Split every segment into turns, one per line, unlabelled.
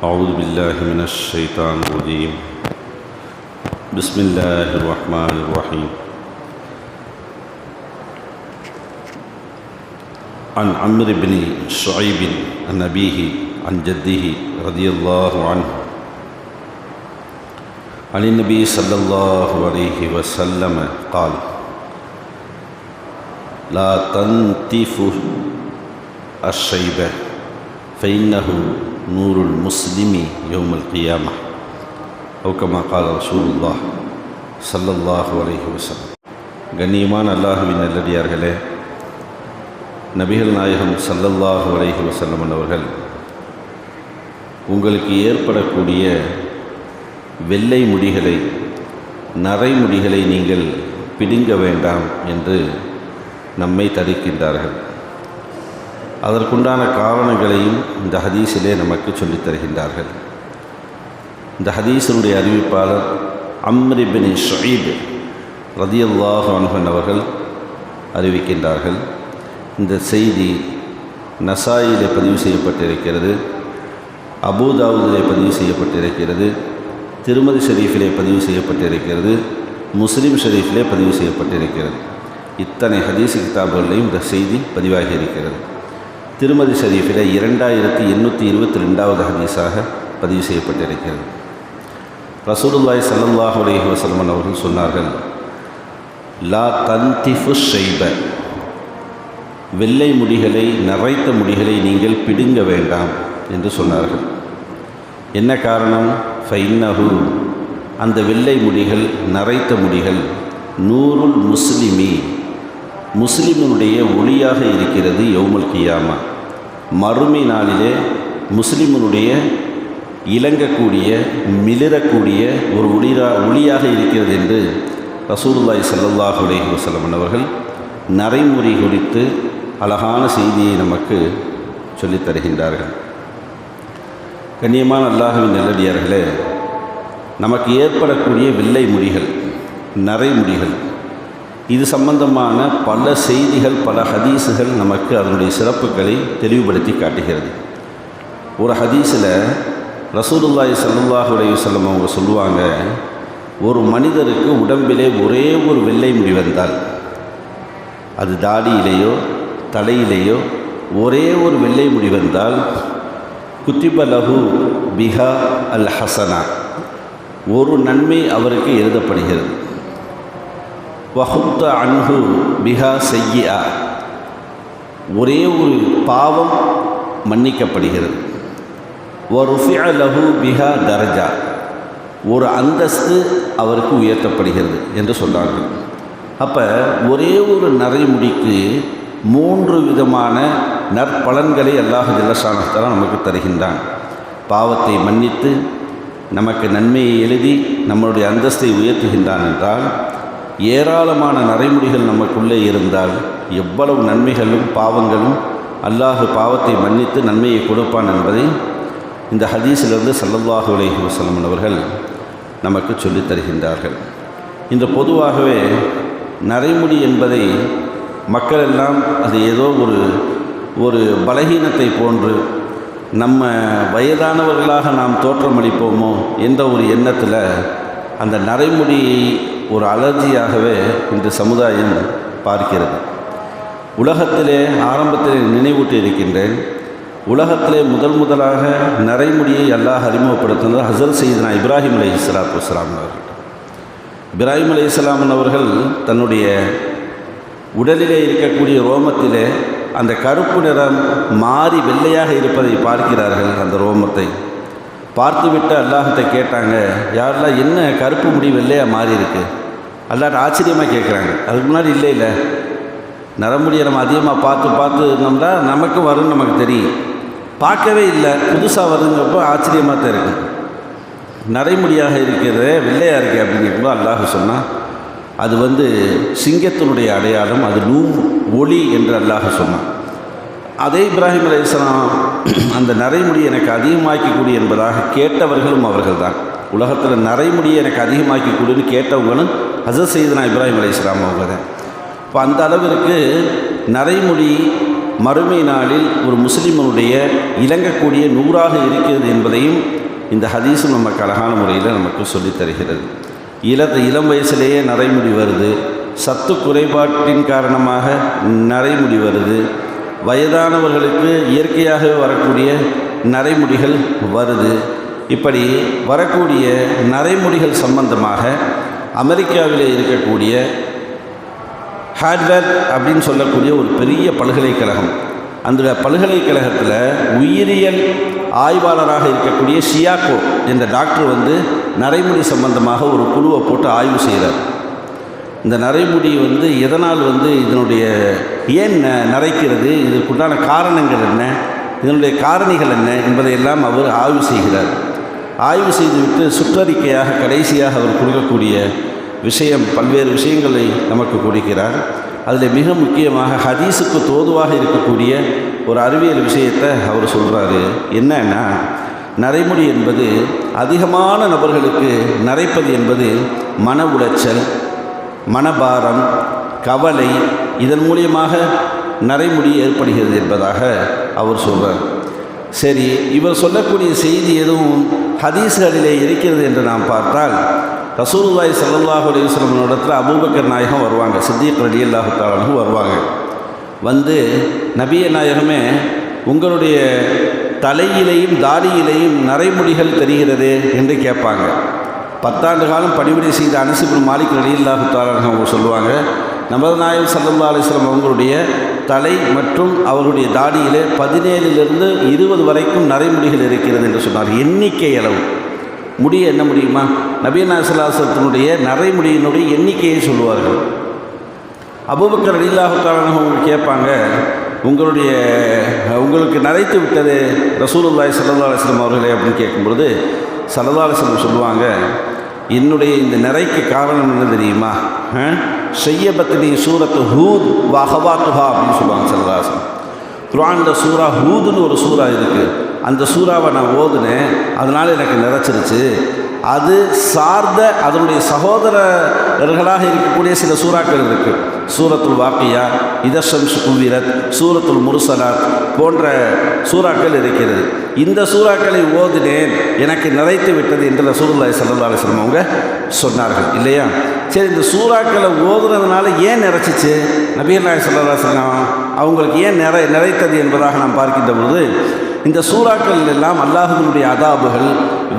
أعوذ بالله من الشيطان الرجيم. بسم الله الرحمن الرحيم. عن عمرو بن شعيب عن أبيه عن جده رضي الله عنه. عن النبي صلى الله عليه وسلم قال لا تنتف الشيبة فإنه نور المسلم يوم القيامة أو كما قال رسول الله صلى الله عليه وسلم கண்ணியமான அல்லாஹுவின் நல்லடியார்களே நபிகள் நாயகம் சல்லல்லாஹு அலைஹி வஸல்லம் அவர்கள் உங்களுக்கு ஏற்படக்கூடிய வெள்ளை முடிகளை நரைமுடிகளை நீங்கள் பிடுங்க வேண்டாம் என்று நம்மை தடுக்கின்றார்கள் அதற்குண்டான காரணங்களையும் இந்த ஹதீஸிலே நமக்கு சொல்லித் தருகின்றார்கள். இந்த ஹதீஸினுடைய அறிவிப்பாளர் அம்ரிபின் ஷயீப் ரதியல்லாஹு அன்ஹன் அவர்கள் அறிவிக்கின்றார்கள் இந்த செய்தி நசாயிலே பதிவு செய்யப்பட்டிருக்கிறது அபுதாவுதிலே பதிவு செய்யப்பட்டிருக்கிறது திருமதி ஷெரீஃபிலே பதிவு செய்யப்பட்டிருக்கிறது முஸ்லீம் ஷெரீஃபிலே பதிவு செய்யப்பட்டிருக்கிறது. இத்தனை ஹதீஸ் கிதாபுகளையும் இந்த செய்தி பதிவாகி இருக்கிறது. திருமதி ஷரீஃபில் இரண்டாயிரத்தி எண்ணூற்றி இருபத்தி ரெண்டாவது ஹதீஸாக பதிவு செய்யப்பட்டிருக்கிறது. ரசூலுல்லாய் சல்லாஹ் அலைஹி வசல்மன் அவர்கள் சொன்னார்கள் லா தந்திஃபு ஷைப. வெள்ளை முடிகளை நரைத்த முடிகளை நீங்கள் பிடுங்க வேண்டாம் என்று சொன்னார்கள். என்ன காரணம்? ஃபைன்னஹு அந்த வெள்ளை முடிகள் நரைத்த முடிகள் நூறுல் முஸ்லிமி முஸ்லிமினுடைய ஒளியாக இருக்கிறது யௌமுல் கியாமா. மறுமை நாளிலே முஸ்லிமனுடைய இலங்கக்கூடிய மிளிரக்கூடிய ஒரு ஒளிரா ஒளியாக இருக்கிறது என்று ரசூலுல்லாய் சல்லாஹ் அலைஹி வசலம் அவர்கள் நரைமுறை குறித்து அழகான செய்தியை நமக்கு சொல்லித் தருகின்றார்கள். கண்ணியமான அல்லாஹுவின் நல்லடியார்களே நமக்கு ஏற்படக்கூடிய வெள்ளை முடிகள் நரைமுடிகள் இது சம்பந்தமான பல செய்திகள் பல ஹதீஸுகள் நமக்கு அதனுடைய சிறப்புகளை தெளிவுபடுத்தி காட்டுகிறது. ஒரு ஹதீஸில் ரசூலுல்லாய் சல்லுல்லாஹு அலைஹி அவங்க சொல்லுவாங்க ஒரு மனிதருக்கு உடம்பிலே ஒரே ஒரு வெள்ளை முடி வந்தால் அது தாடியிலேயோ தலையிலேயோ ஒரே ஒரு வெள்ளை முடி வந்தால் குத்திபலஹு பிஹா அல் ஹசனா. ஒரு நன்மை அவருக்கு எழுதப்படுகிறது. வஹுத்த அன்ஹு பிஹா செய்யா ஒரே ஒரு பாவம் மன்னிக்கப்படுகிறது. ஒருஃபியா லஹு பிஹா தரஜா. ஒரு அந்தஸ்து அவருக்கு உயர்த்தப்படுகிறது என்று சொல்கிறார்கள் அப்போ ஒரே ஒரு நரைமுடிக்கு மூன்று விதமான நற்பலன்களை அல்லாஹ் ஜல்லஷானத்தால் நமக்கு தருகின்றான். பாவத்தை மன்னித்து நமக்கு நன்மையை எழுதி நம்மளுடைய அந்தஸ்தை உயர்த்துகின்றான் என்றால் ஏராளமான நரைமுடிகள் நமக்குள்ளே இருந்தால் எவ்வளவு நன்மைகளும் பாவங்களும் அல்லாஹு பாவத்தை மன்னித்து நன்மையை கொடுப்பான் என்பதை இந்த ஹதீஸிலிருந்து சல்லல்லாஹு அலைஹி வசலம் அவர்கள் நமக்கு சொல்லித் தருகின்றார்கள். இந்த பொதுவாகவே நரைமுடி என்பதை மக்கள் எல்லாம் அது ஏதோ ஒரு ஒரு பலகீனத்தை போன்று நம்ம வயதானவர்களாக நாம் தோற்றமளிப்போமோ என்ற ஒரு எண்ணத்தில் அந்த நரைமுடியை ஒரு அலர்ஜியாகவே இன்று சமுதாயம் பார்க்கிறது. உலகத்திலே ஆரம்பத்தில் நினைவூட்டி இருக்கின்றேன் உலகத்திலே முதல் முதலாக நரைமுடியை அல்லாஹ் அறிமுகப்படுத்தினது ஹசர் செய்தனா இப்ராஹிம் அலி இஸ்லாத்து வஸ்லாம் அவர்கள். இப்ராஹிம் அலி இஸ்லாமன் அவர்கள் தன்னுடைய உடலிலே இருக்கக்கூடிய ரோமத்திலே அந்த கருப்பு நிறம் மாறி வெள்ளையாக இருப்பதை பார்க்கிறார்கள் அந்த ரோமத்தை. பார்த்துவிட்டு அல்லாஹத்தை கேட்டாங்க யாரெல்லாம் என்ன கருப்பு முடி வெள்ளையாக மாறி இருக்குது அல்லாட்ட ஆச்சரியமாக கேட்குறாங்க அதுக்கு முன்னாடி இல்லை இல்லை. நரமுடியை நம்ம அதிகமாக பார்த்து பார்த்து இருந்தோம்னா நமக்கு வரும்னு நமக்கு தெரியும். பார்க்கவே இல்லை. புதுசாக வருங்கிறப்போ ஆச்சரியமாக தான் இருக்குது நரைமுடியாக இருக்கிறது வெள்ளையாக இருக்குது அப்படிங்கிறப்போ அல்லாஹ் சொன்னால் அது வந்து சிங்கத்தினுடைய அடையாளம் அது நூ ஒளி என்று அல்லாஹ் சொன்னான். அதே இப்ராஹிம் அலையாம் அந்த நரைமுடி எனக்கு அதிகமாக்கி என்பதாக கேட்டவர்களும் அவர்கள் தான் உலகத்தில் நரைமுடி எனக்கு அதிகமாக்கி கொடுன்னு கேட்டவங்களும் ஹசர் செய்தனா இப்ராஹிம் அலி இஸ்லாம் அவங்க தான் இப்போ அந்த அளவிற்கு நரைமொழி மறுமை நாளில் ஒரு முஸ்லீமனுடைய இலங்கக்கூடிய நூறாக இருக்கிறது என்பதையும் இந்த ஹதீஸும் நமக்கு அழகான முறையில் நமக்கு சொல்லித் தருகிறது. இள இளம் வயசுலேயே நரைமுடி வருது. சத்து குறைபாட்டின் காரணமாக நரைமுடி வருது. வயதானவர்களுக்கு இயற்கையாகவே வரக்கூடிய நரைமுடிகள் வருது. இப்படி வரக்கூடிய நரைமுடிகள் சம்பந்தமாக அமெரிக்காவிலே இருக்கக்கூடிய ஹார்ட்வேர் அப்படின்னு சொல்லக்கூடிய ஒரு பெரிய பல்கலைக்கழகம். அந்த பல்கலைக்கழகத்தில் உயிரியல் ஆய்வாளராக இருக்கக்கூடிய ஷியாக்கோ என்ற டாக்டர் வந்து நரைமுடி சம்பந்தமாக ஒரு குழுவை போட்டு ஆய்வு செய்கிறார் இந்த நரைமுடி வந்து எதனால் வந்து இதனுடைய ஏன் ந- நரைக்கிறது? இதற்குண்டான காரணங்கள் என்ன? இதனுடைய காரணிகள் என்ன? என்பதையெல்லாம் அவர் ஆய்வு செய்கிறார். ஆய்வு செய்துவிட்டு சுற்றறிக்கையாக கடைசியாக அவர் கொடுக்கக்கூடிய விஷயம் பல்வேறு விஷயங்களை நமக்கு கொடுக்கிறார். அதில் மிக முக்கியமாக ஹதீஸுக்கு தோதுவாக இருக்கக்கூடிய ஒரு அறிவியல் விஷயத்தை அவர் சொல்கிறாரு என்னன்னா நரைமுடி என்பது அதிகமான நபர்களுக்கு நரைப்பது என்பது மன உளைச்சல் மனபாரம் கவலை இதன் மூலியமாக நரைமுடி ஏற்படுகிறது என்பதாக அவர் சொல்கிறார் சரி இவர் சொல்லக்கூடிய செய்தி எதுவும் ஹதீஸ்களிலே இருக்கிறது என்று நாம் பார்த்தால் ரசூலுல்லாஹி சல்லாஹ் அலைஹி இடத்துல அபூபக்கர் நாயகம் வருவாங்க சித்திக் ரலியல்லாஹு தஆலாஹு வருவாங்க. வந்து நபிய நாயகமே உங்களுடைய தலையிலேயும் தாடியிலையும் நரைமுடிகள் தெரிகிறது என்று கேட்பாங்க. பத்தாண்டு காலம் பணிவிடை செய்த அனசிபுரம் மாலிக் ரலியல்லாஹு தஆலாஹு அவங்க சொல்லுவாங்க நமது நாயகம் சல்லல்லா அலிஸ்லாம் அவங்களுடைய தலை மற்றும் அவருடைய தாடியிலே பதினேழிலிருந்து இருபது வரைக்கும் நரைமுடிகள் இருக்கிறது என்று சொன்னார் எண்ணிக்கை அளவு. முடிய என்ன முடியுமா? நபீனாசலாசத்தினுடைய நரைமுடியினுடைய எண்ணிக்கையை சொல்லுவார்கள். அபுபக்கர் அலில்லாஹுத்தாலான அவங்க கேட்பாங்க உங்களுடைய உங்களுக்கு நரைத்து விட்டது ரசூலுல்லாஹி ஸல்லல்லாஹு அலைஹி அவர்களே அப்படின்னு கேட்கும்பொழுது சல்லா அலைஹி சொல்லுவாங்க என்னுடைய இந்த நிறைக்கு காரணம் என்ன தெரியுமா? செய்யபத்தினி சூரத்து ஹூத் வஹவாத்துஹா அப்படின்னு சொல்லுவாங்க சரதாசன். அலைஹி சூரா ஹூதுன்னு ஒரு சூறா இருக்குது அந்த சூறாவை நான் ஓதுனேன். அதனால் எனக்கு நிறைச்சிருச்சு. அது சார்ந்த அதனுடைய சகோதரர்களாக இருக்கக்கூடிய சில சூறாக்கள் இருக்குது சூரத்துல் வாக்கியா இதர்ஷம்ஸ் குவிரத் சூரத்துல் முருசலாத் போன்ற சூறாக்கள் இருக்கிறது. இந்த சூறாக்களை ஓதினேன் எனக்கு நிறைத்து விட்டது என்று ரசூலுல்லாஹி சல்லா அலிஸ்லம் அவங்க சொன்னார்கள். இல்லையா? சரி இந்த சூறாக்களை ஓதுனதுனால ஏன் நிறைச்சிச்சு? நபீர் நாயகம் ஸல்லல்லாஹு அவங்களுக்கு ஏன் நிறை நிறைத்தது என்பதாக நாம் பார்க்கின்ற பொழுது இந்த சூறாக்கள் எல்லாம் அல்லாஹனுடைய அதாபுகள்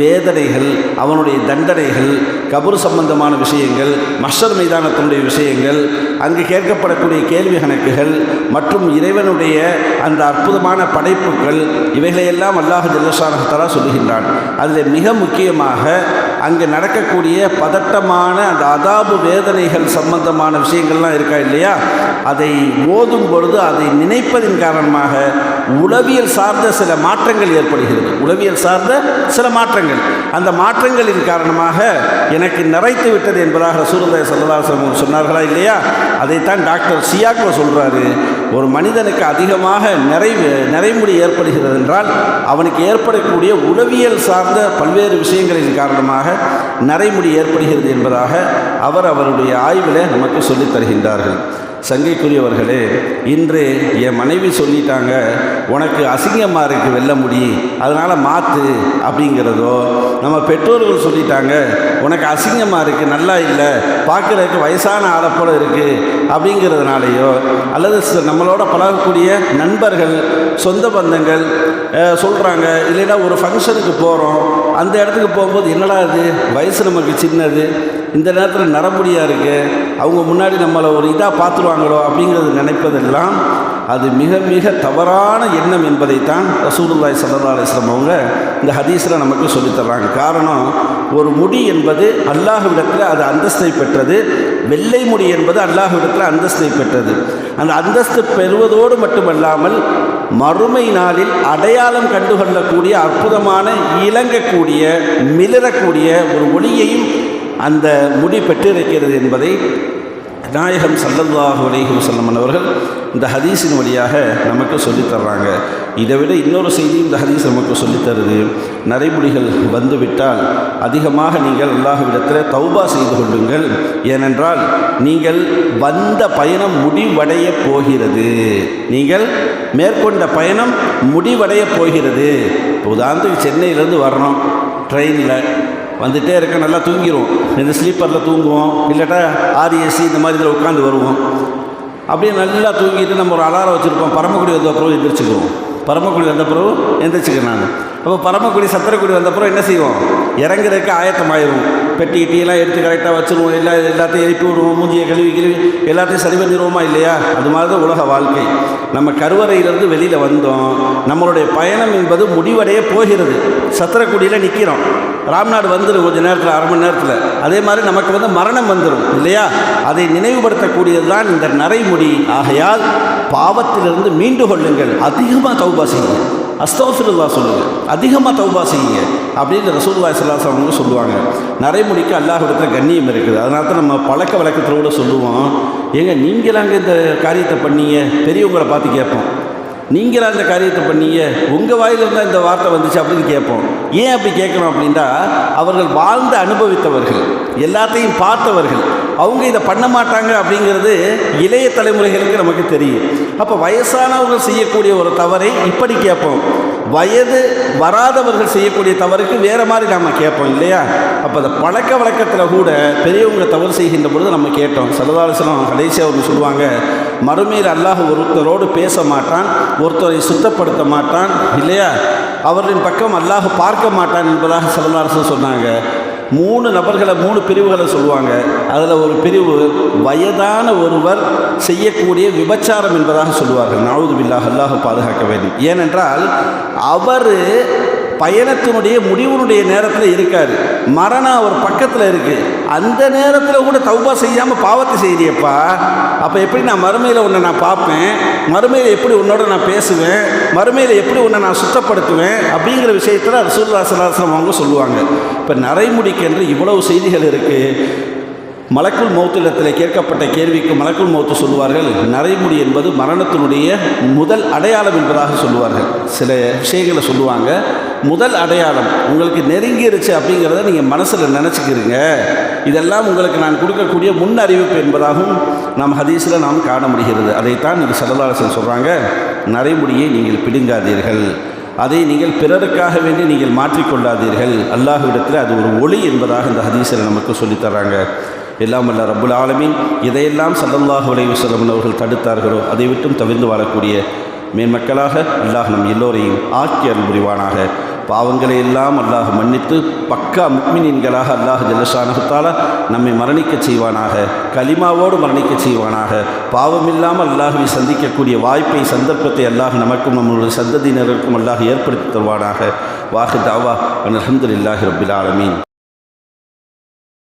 வேதனைகள் அவனுடைய தண்டனைகள் கபூர் சம்பந்தமான விஷயங்கள் மஷர் மைதானத்தினுடைய விஷயங்கள் அங்கு கேட்கப்படக்கூடிய கேள்வி கணக்குகள் மற்றும் இறைவனுடைய அந்த அற்புதமான படைப்புகள் இவைகளையெல்லாம் அல்லாஹ் ஜல்லஷானஹத்தலா சொல்லுகின்றான். அதில் மிக முக்கியமாக அங்கு நடக்கக்கூடிய பதட்டமான அந்த அதாபு வேதனைகள் சம்பந்தமான விஷயங்கள்லாம் இருக்கா இல்லையா? அதை ஓதும் பொழுது அதை நினைப்பதின் காரணமாக உளவியல் சார்ந்த சில மாற்றங்கள் ஏற்படுகிறது. உளவியல் சார்ந்த சில மாற்றங்கள். அந்த மாற்றங்களின் காரணமாக எனக்கு நிறைத்து விட்டது என்பதாக ரசூலுல்லாஹி ஸல்லல்லாஹு சொன்னார்களா இல்லையா? அதைத்தான் டாக்டர் சியாக்கோ சொல்கிறாரு ஒரு மனிதனுக்கு அதிகமாக நிறைவு நிறைமுடி ஏற்படுகிறது என்றால் அவனுக்கு ஏற்படக்கூடிய உளவியல் சார்ந்த பல்வேறு விஷயங்களின் காரணமாக நரைமுடி ஏற்படுகிறது என்பதாக அவர் அவருடைய ஆய்வில் நமக்கு சொல்லித் தருகின்றார்கள். சங்கைக்குரியவர்களே இன்று என் மனைவி சொல்லிட்டாங்க உனக்கு அசிங்கமாக இருக்கு வெல்ல முடி அதனால் மாற்று அப்படிங்கிறதோ நம்ம பெற்றோர்கள் சொல்லிட்டாங்க உனக்கு அசிங்கமாக இருக்குது நல்லா இல்லை பார்க்குறதுக்கு வயசான ஆளை போல இருக்குது அப்படிங்கிறதுனாலையோ அல்லது நம்மளோட பழகக்கூடிய நண்பர்கள் சொந்த பந்தங்கள் சொல்கிறாங்க இல்லைன்னா ஒரு ஃபங்க்ஷனுக்கு போகிறோம் அந்த இடத்துக்கு போகும்போது என்னடா இது வயசு நமக்கு சின்னது இந்த நேரத்தில் நரம்புடியாக இருக்குது அவங்க முன்னாடி நம்மளை ஒரு இதாக பார்த்துருவாங்களோ அப்படிங்கிறது நினைப்பதெல்லாம் அது மிக மிக தவறான எண்ணம் என்பதைத்தான் ரசூலுல்லாய் ஸல்லல்லாஹு அலைஹி அவங்க இந்த ஹதீஸில் நமக்கு சொல்லித்தர்றாங்க காரணம் ஒரு முடி என்பது அல்லாஹ்விடத்தில் அது அந்தஸ்தை பெற்றது வெள்ளை முடி என்பது அல்லாஹ்விடத்தில் அந்தஸ்தை பெற்றது. அந்த அந்தஸ்து பெறுவதோடு மட்டுமல்லாமல் மறுமை நாளில் அடையாளம் கண்டுகொள்ளக்கூடிய அற்புதமான இளங்கக்கூடிய மிளறக்கூடிய ஒரு ஒளியையும் அந்த முடி பெற்றிருக்கிறது என்பதை நாயகம் சல்லல்லாஹு அலைஹி வஸல்லம் அவர்கள் இந்த ஹதீஸின் வழியாக நமக்கு சொல்லித் தர்றாங்க. இதை விட இன்னொரு செய்தி இந்த ஹதீஸ் நமக்கு சொல்லித் தருது. நரைமுடிகள் வந்துவிட்டால் அதிகமாக நீங்கள் அல்லாஹுவிடத்தில் தௌபா செய்து கொள்ளுங்கள். ஏனென்றால் நீங்கள் வந்த பயணம் முடிவடைய போகிறது. நீங்கள் மேற்கொண்ட பயணம் முடிவடைய போகிறது. இப்போ உதாரணத்துக்கு சென்னையிலேருந்து வர்றோம் ட்ரெயினில். வந்துகிட்டே இருக்க நல்லா தூங்கிடுவோம் இந்த ஸ்லீப்பரில் தூங்குவோம். இல்லாட்டா ஆர்ஏசி இந்த மாதிரி இதில் உட்காந்து வருவோம். அப்படியே நல்லா தூங்கிட்டு நம்ம ஒரு அலாரம் வச்சுருப்போம். பரமக்குடி வந்த பிறகு எந்திரிச்சுக்குவோம். பரமக்குடி வந்த பிறகு எந்திரிச்சுக்கிறேன் நான். அப்போ பரமக்குடி சத்திரக்குடி வந்த பிறகு என்ன செய்வோம்? இறங்குறதுக்கு ஆயத்தமாயிரும். பெட்டி கிட்டியெல்லாம் எடுத்து கரெக்டாக வச்சுருவோம். எல்லா எல்லாத்தையும் எழுப்பி விடுவோம். மூஞ்சியை கழுவி கழுவி எல்லாத்தையும் சரி பண்ணிடுவோமா இல்லையா? அது மாதிரி தான் உலக வாழ்க்கை. நம்ம கருவறையிலேருந்து வெளியில் வந்தோம். நம்மளுடைய பயணம் என்பது முடிவடைய போகிறது. சத்திரக்குடியில் நிற்கிறோம் ராம்நாடு வந்துடும் கொஞ்சம் நேரத்தில் அரை மணி நேரத்தில். அதே மாதிரி நமக்கு வந்து மரணம் வந்துடும் இல்லையா? அதை நினைவுபடுத்தக்கூடியது தான் இந்த நரைமுடி. ஆகையால் பாவத்திலிருந்து மீண்டு கொள்ளுங்கள். அதிகமாக தௌபா அஸ்தோஃபிருல்லா சொல்லுங்கள் அதிகமாக தௌபா செய்யுங்க. அப்படின்னு ரசூல்லா சல்லாஸ் அவங்க சொல்லுவாங்க. நரைமுடிக்கு அல்லாஹிடத்துல கண்ணியம் இருக்குது. அதனால தான் நம்ம பழக்க வழக்கத்தில் கூட சொல்லுவோம். ஏங்க நீங்களாங்க இந்த காரியத்தை பண்ணீங்க? பெரியவங்களை பார்த்து கேட்போம். நீங்களா இந்த காரியத்தை பண்ணீங்க? உங்கள் வாயிலிருந்து இந்த வார்த்தை வந்துச்சு அப்படின்னு கேட்போம். ஏன் அப்படி கேட்கணும் அப்படின்னா அவர்கள் வாழ்ந்து அனுபவித்தவர்கள் எல்லாத்தையும் பார்த்தவர்கள். அவங்க இதை பண்ண மாட்டாங்க அப்படிங்கிறது இளைய தலைமுறைகளுக்கு நமக்கு தெரியும். அப்போ வயசானவர்கள் செய்யக்கூடிய ஒரு தவறை இப்படி கேட்போம். வயது வராதவர்கள் செய்யக்கூடிய தவறுக்கு வேறு மாதிரி நாம் கேட்போம் இல்லையா? அப்போ அந்த பழக்க வழக்கத்தில் கூட பெரியவங்க தவறு செய்கின்ற பொழுது நம்ம கேட்டோம். சரதாலசனம் கடைசியாக ஒன்று சொல்லுவாங்க மறுமையில் அல்லாஹ் ஒருத்தரோடு பேச மாட்டான் ஒருத்தரை சுத்தப்படுத்த மாட்டான் இல்லையா? அவர்களின் பக்கம் அல்லாஹ் பார்க்க மாட்டான் என்பதாக சரதாரசன் சொன்னாங்க. மூணு நபர்களை மூணு பிரிவுகளை சொல்லுவாங்க. அதில் ஒரு பிரிவு வயதான ஒருவர் செய்யக்கூடிய விபச்சாரம் என்பதாக சொல்லுவார்கள். நாவுது பில்லாஹ் அல்லாஹ் பாதுகாக்க வேண்டும். ஏனென்றால் அவர் பயணத்தினுடைய முடிவுனுடைய நேரத்தில் இருக்கார். மரணம் அவர் பக்கத்தில் இருக்குது அந்த நேரத்தில் கூட தௌபா செய்யாமல் பாவத்தை செய்கிறியப்பா அப்போ எப்படி நான் மறுமையில் உன்னை நான் பார்ப்பேன்? மறுமையில் எப்படி உன்னோட நான் பேசுவேன்? மறுமையில் எப்படி உன்னை நான் சுத்தப்படுத்துவேன்? அப்படிங்கிற விஷயத்தில் ரசூல்லா சலாசலம் அவங்க சொல்லுவாங்க. இப்போ நரைமுடிக்கென்று இவ்வளவு செய்திகள் இருக்குது மலக்குள் மௌத்திடத்தில் கேட்கப்பட்ட கேள்விக்கு மலக்குள் மௌத்து சொல்லுவார்கள் நரைமுடி என்பது மரணத்தினுடைய முதல் அடையாளம் என்பதாக சொல்லுவார்கள். சில விஷயங்களை சொல்லுவாங்க. முதல் அடையாளம் உங்களுக்கு நெருங்கிருச்சு அப்படிங்கிறத நீங்கள் மனசில் நினச்சிக்கிறீங்க. இதெல்லாம் உங்களுக்கு நான் கொடுக்கக்கூடிய முன் அறிவிப்பு என்பதாகவும் நாம் ஹதீஸில் நாம் காண முடிகிறது. அதைத்தான் நீங்கள் சடலாசன் சொல்கிறாங்க நரைமுடியை நீங்கள் பிடுங்காதீர்கள். அதை நீங்கள் பிறருக்காக வேண்டி நீங்கள் மாற்றிக்கொள்ளாதீர்கள். அல்லாஹுவிடத்தில் அது ஒரு ஒளி என்பதாக இந்த ஹதீஸில் நமக்கு சொல்லித்தராங்க எல்லாம் அல்ல ரபுல் ஆலமின். இதையெல்லாம் சல்லல்லாஹு அலைவசலம் அவர்கள் தடுத்தார்களோ அதை விட்டும் தவிர்ந்து வாழக்கூடிய மேன்மக்களாக அல்லாஹ் நம் எல்லோரையும் ஆக்கி அருள் புரிவானாக. பாவங்களை எல்லாம் அல்லாஹ் மன்னித்து பக்கா முக்மினின்களாக அல்லாஹ் ஜல்லஷானகுத்தால நம்மை மரணிக்கச் செய்வானாக. கலிமாவோடு மரணிக்கச் செய்வானாக. பாவமில்லாமல் அல்லாஹுவை சந்திக்கக்கூடிய வாய்ப்பை சந்தர்ப்பத்தை அல்லாஹ் நமக்கும் நம்முடைய சந்ததியினருக்கும் அல்லாஹ் ஏற்படுத்தி தருவானாக. வாஹு தாவா அல்ஹம்துலில்லாஹி ரப்பில் ஆலமீன்.